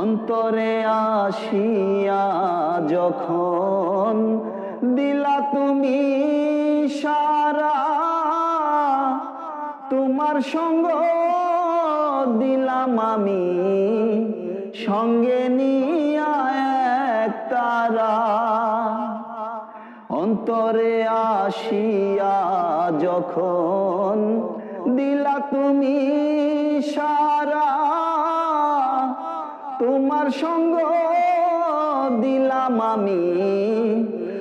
অন্তরে আসিয়া যখন দিলা তুমি সারা, তোমার সঙ্গ দিলাম আমি, সঙ্গে নিয়া এক তারা। অন্তরে আসিয়া যখন দিলা তুমি সারা তোমার সঙ্গ দিলাম আমি।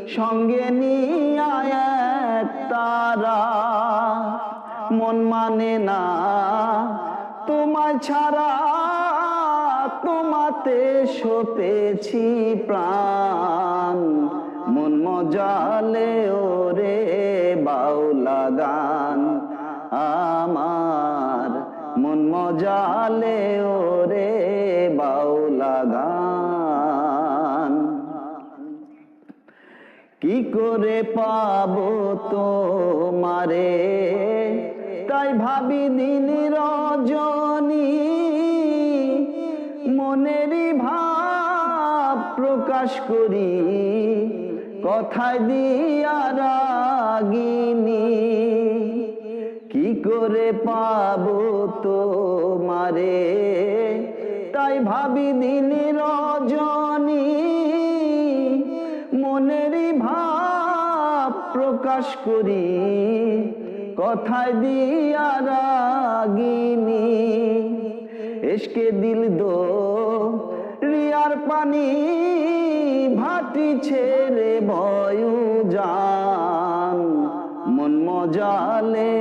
সঙ্গে নিয়া তারা। মন মানে না, তোমায় ছাড়া তোমাতে সপেছি প্রাণ। মন মজালে মজালে ওরে বাউলা গান। কি করে পাবো তোমারে? তাই ভাবি দিন রজনী মনেরই ভাব প্রকাশ করি, কথায় দিয়া রাগিনী। কি করে পাবো তোমারে? তাই ভাবি দিন রজনী মনেরই ভাব প্রকাশ করি। কথায় দিয়া রাগিনি, এসকে দিল দো রিয়ার পানি, ভাটি ছেড়ে বয়ু যান, মন মজালে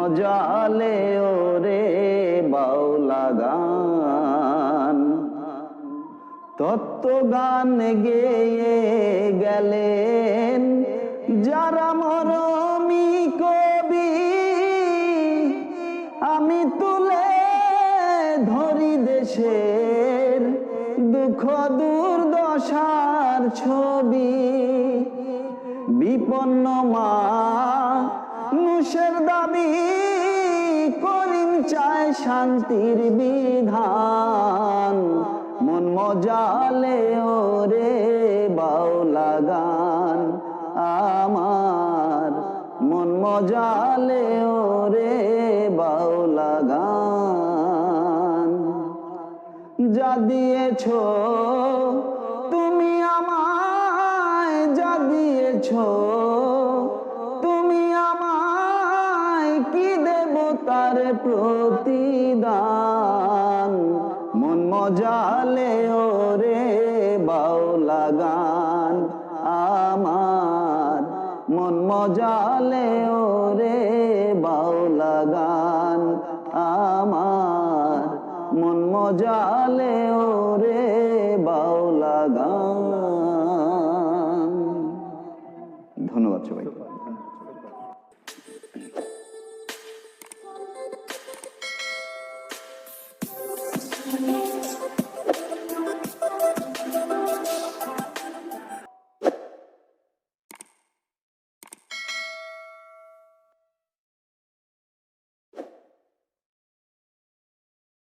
মজালে ওরে বাউলা গান। তত্ত্ব গান গেয়ে গেলেন যারা মরমি কবি, আমি তুলে ধরি দেশের দুঃখ দুর্দশার ছবি। বিপন্ন মা নুষের দাবি শান্তির বিধান। মন মজালে ওরে বাউলা গান। আমার মন মজালে ওরে বাউলা গান। যা দিয়েছ, তুমি আমায় যা দিয়েছ, তুমি আমায় কি দেব তার প্রতিদান মজালে ওরে বাউলা গান আমার। মন মজালে ওরে বাউলা গান আমার। মন মজালে ওরে বাউলা গান